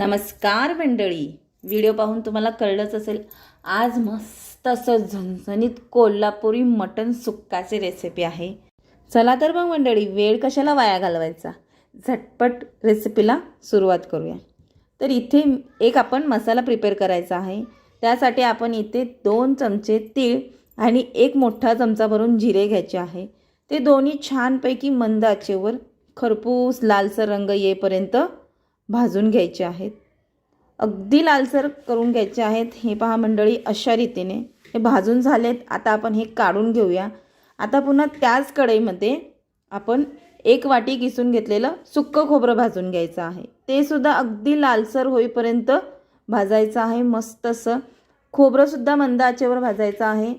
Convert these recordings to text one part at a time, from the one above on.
नमस्कार मंडळी. व्हिडिओ पाहून तुम्हाला कळलंच असेल आज मस्त असं झणझणीत कोल्हापुरी मटण सुक्काची रेसिपी आहे. चला तर मग मंडळी वेळ कशाला वाया घालवायचा? झटपट रेसिपीला सुरुवात करूया. तर इथे एक आपण मसाला प्रिपेअर करायचा आहे. त्यासाठी आपण इथे दोन चमचे तीळ आणि एक मोठा चमचा भरून जिरे घ्यायचे आहे. ते दोन्ही छानपैकी मंद आचेवर खरपूस लालसर रंग येईपर्यंत भाजून घ्यायचे आहेत. अगदी लालसर करून घ्यायचे आहेत. हे पहा मंडळी अशा रीतीने हे भाजून झालेत. आता आपण हे काढून घेऊया. आता पुन्हा त्याच कढईमध्ये आपण एक वाटी किसून घेतलेलं सुक्कं खोबरं भाजून घ्यायचं आहे. ते सुद्धा अगदी लालसर होईपर्यंत भाजायचं आहे. मस्त असं खोबरंसुद्धा मंद आचेवर भाजायचं आहे.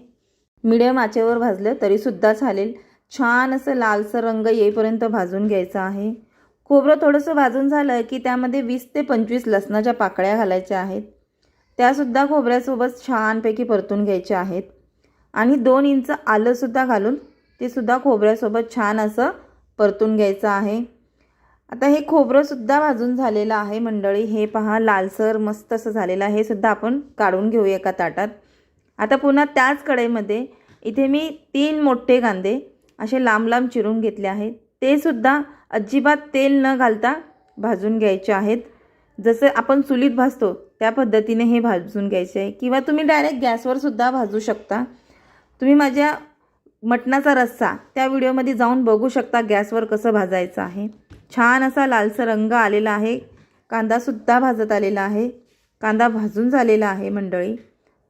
मिडियम आचेवर भाजलं तरीसुद्धा चालेल. छान असं लालसर रंग येईपर्यंत भाजून घ्यायचं आहे. खोबरं थोडंसं भाजून झालं की त्यामध्ये वीस ते पंचवीस लसणाच्या पाकळ्या घालायच्या आहेत. त्यासुद्धा खोबऱ्यासोबत छानपैकी परतून घ्यायच्या आहेत. आणि दोन इंच आलंसुद्धा घालून ते सुद्धा खोबऱ्यासोबत छान असं परतून घ्यायचं आहे. आता हे खोबरंसुद्धा भाजून झालेलं आहे मंडळी. हे पहा लालसर मस्त असं झालेलं आहे. हे सुद्धा आपण काढून घेऊया एका ताटात. आता पुन्हा त्याच कढईमध्ये इथे मी तीन मोठे कांदे असे लांब लांब चिरून घेतले आहेत. ते सुद्धा अजिबात तेल न घालता भाजून घ्यायचे आहेत. जसं आपण चुलीत भाजतो त्या पद्धतीने हे भाजून घ्यायचे आहे. किंवा तुम्ही डायरेक्ट गॅसवर सुद्धा भाजू शकता. तुम्ही माझ्या मटणाचा रस्सा त्या व्हिडिओमध्ये जाऊन बघू शकता गॅसवर कसं भाजायचं आहे. छान असा लालसर रंग आलेला आहे. कांदासुद्धा भाजत आलेला आहे. कांदा भाजून झालेला आहे मंडळी.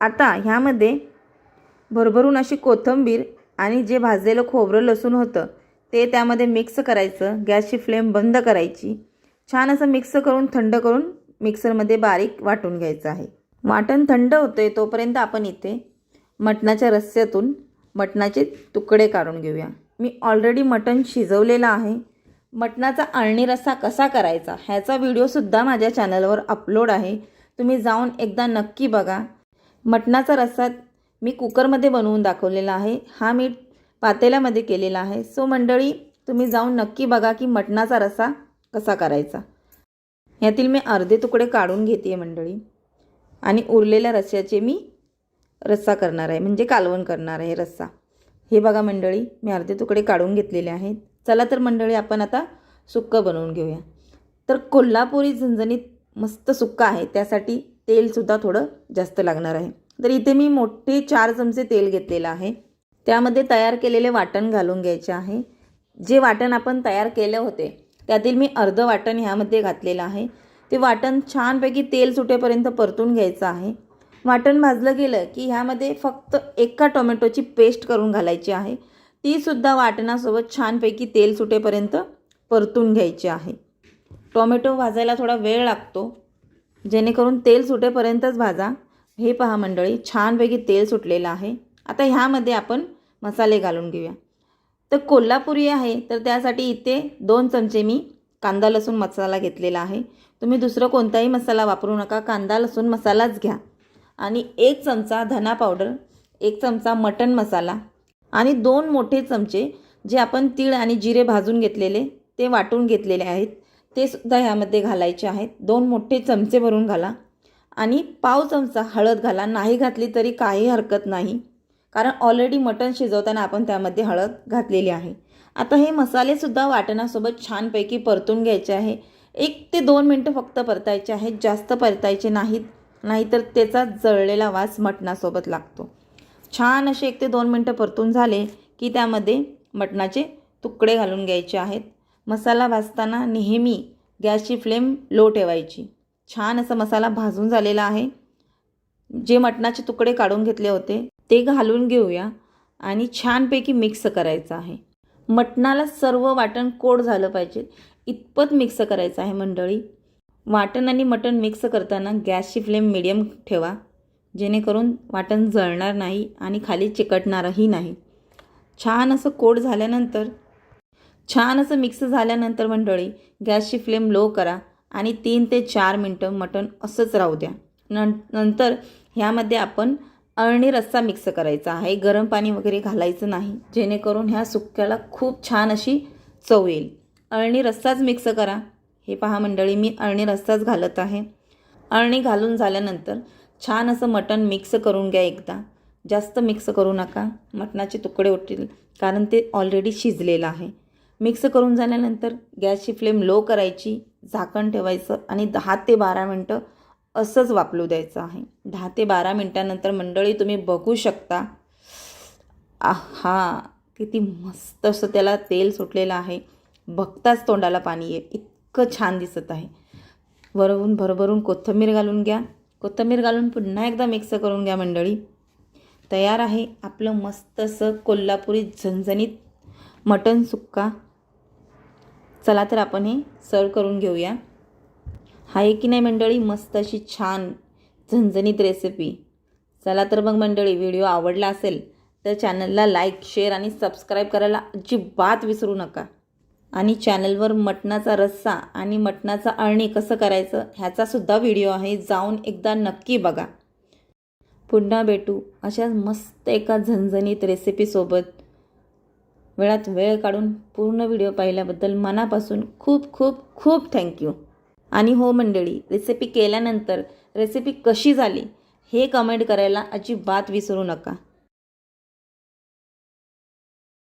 आता ह्यामध्ये भरभरून अशी कोथिंबीर आणि जे भाजलेलं खोबरं लसूण होतं ते त्यामध्ये मिक्स करायचं. गॅसची फ्लेम बंद करायची. छान असं मिक्स करून थंड करून मिक्सरमध्ये बारीक वाटून घ्यायचं आहे. वाटण थंड होतं आहे तोपर्यंत आपण इथे मटणाच्या रस्स्यातून मटणाचे तुकडे काढून घेऊया. मी ऑलरेडी मटण शिजवलेलं आहे. मटणाचा अळणी रस्सा कसा करायचा ह्याचा व्हिडिओसुद्धा माझ्या चॅनलवर अपलोड आहे. तुम्ही जाऊन एकदा नक्की बघा. मटणाचा रस्सा मी कुकरमध्ये बनवून दाखवलेला आहे. हा मी पातेल्यामध्ये केलेला आहे. सो मंडळी तुम्ही जाऊन नक्की बघा की मटणाचा रस्सा कसा करायचा. यातील मी अर्धे तुकडे काढून घेते मंडळी. आणि उरलेल्या रस्याचे मी रस्सा करणार आहे. म्हणजे कालवण करणार आहे रस्सा. हे बघा मंडळी मी अर्धे तुकडे काढून घेतलेले आहेत. चला तर मंडळी आपण आता सुक्कं बनवून घेऊया. तर कोल्हापुरी झणझणीत मस्त सुक्का आहे. त्यासाठी तेलसुद्धा थोडं जास्त लागणार आहे. तर इथे मी मोठे चार चमचे तेल घेतलेलं आहे. त्यामध्ये तयार केलेले वाटण घालून घ्यायचे आहे. जे वाटण आपण तयार केले होते त्यातील मी अर्धं वाटण ह्यामध्ये घातलेलं आहे. ते वाटण छानपैकी तेल सुटेपर्यंत परतून घ्यायचं आहे. वाटण भाजलं गेलं की ह्यामध्ये फक्त एका टोमॅटोची पेस्ट करून घालायची आहे. तीसुद्धा वाटणासोबत छानपैकी तेल सुटेपर्यंत परतून घ्यायची आहे. टोमॅटो भाजायला थोडा वेळ लागतो. जेणेकरून तेल सुटेपर्यंतच भाजा. हे पहा मंडळी छानपैकी तेल सुटलेलं आहे. आता ह्यामध्ये आपण मसाले घालून घेऊया. तर कोल्हापुरी आहे तर त्यासाठी इथे दोन चमचे मी कांदा लसूण मसाला घेतलेला आहे. तुम्ही दुसरं कोणताही मसाला वापरू नका कांदा लसूण मसालाच घ्या. आणि एक चमचा धना पावडर एक चमचा मटण मसाला आणि दोन मोठे चमचे जे आपण तीळ आणि जिरे भाजून घेतलेले ते वाटून घेतलेले आहेत. ते सुद्धा ह्यामध्ये घालायचे आहेत. दोन मोठे चमचे भरून घाला आणि पाव चमचा हळद घाला. नाही घातली तरी काही हरकत नाही. कारण ऑलरेडी मटण शिजवताना आपण त्यामध्ये हळद घातलेली आहे. आता हे मसालेसुद्धा वाटणासोबत छानपैकी परतून घ्यायचे आहे. एक ते दोन मिनटं फक्त परतायचे आहेत. जास्त परतायचे नाहीत. नाहीतर त्याचा जळलेला वास मटणासोबत लागतो. छान असे एक ते दोन मिनटं परतून झाले की त्यामध्ये मटणाचे तुकडे घालून घ्यायचे आहेत. मसाला भाजताना नेहमी गॅसची फ्लेम लो ठेवायची. छान असा मसाला भाजून झालेला आहे. जे मटणाचे तुकडे काढून घेतले होते ते घालून घेऊया आणि छानपैकी मिक्स करायचं आहे. मटणाला सर्व वाटण कोड झालं पाहिजे. इतपत मिक्स करायचं आहे मंडळी. वाटण आणि मटण मिक्स करताना गॅसची फ्लेम मिडियम ठेवा. जेणेकरून वाटण जळणार नाही आणि खाली चिकटणारही नाही. छान असं कोड झाल्यानंतर छान असं मिक्स झाल्यानंतर मंडळी गॅसची फ्लेम लो करा आणि तीन ते चार मिनटं मटण असंच राहू द्या. नं नंतर ह्यामध्ये आपण अळणी रस्सा मिक्स करायचा आहे. गरम पाणी वगैरे घालायचं नाही. जेणेकरून ह्या सुक्याला खूप छान अशी चव येईल. अळणी रस्साच मिक्स करा. हे पहा मंडळी मी अळणी रस्साच घालत आहे. अळणी घालून झाल्यानंतर छान असं मटण मिक्स करून घ्या एकदा. जास्त मिक्स करू नका. मटणाचे तुकडे उठतील कारण ते ऑलरेडी शिजलेलं आहे. मिक्स करून झाल्यानंतर गॅसची फ्लेम लो करायची. झाकण ठेवायचं आणि दहा ते बारा मिनटं असंच वापलू द्यायचं आहे. दहा ते बारा मिनटानंतर मंडळी तुम्ही बघू शकता. आहा किती मस्त असं त्याला तेल सुटलेलं आहे. बघताच तोंडाला पाणी आहे इतकं छान दिसत आहे. वरवून भरभरून कोथिंबीर घालून घ्या. कोथिंबीर घालून पुन्हा एकदा मिक्स करून घ्या मंडळी. तयार आहे आपलं मस्त असं कोल्हापुरी झणझणीत मटण सुक्का. चला तर आपण हे सर्व करून घेऊया. आहे की नाही मंडळी? मस्त अशी छान झणझणीत रेसिपी चला तर मग मंडळी व्हिडिओ आवडला असेल तर चॅनलला लाईक शेअर आणि सबस्क्राईब करायला अजिबात विसरू नका. आणि चॅनलवर मटणाचा रस्सा आणि मटणाचा अळणी कसं करायचं ह्याचासुद्धा व्हिडिओ आहे. जाऊन एकदा नक्की बघा. पुन्हा भेटू अशा मस्त एका झणझणीत रेसिपीसोबत वेळात वेळ काढून पूर्ण व्हिडिओ पाहिल्याबद्दल मनापासून खूप खूप खूप थँक्यू आणि हो मंडळी रेसिपी केल्यानंतर रेसिपी कशी झाली हे कमेंट करायला अजिबात विसरू नका.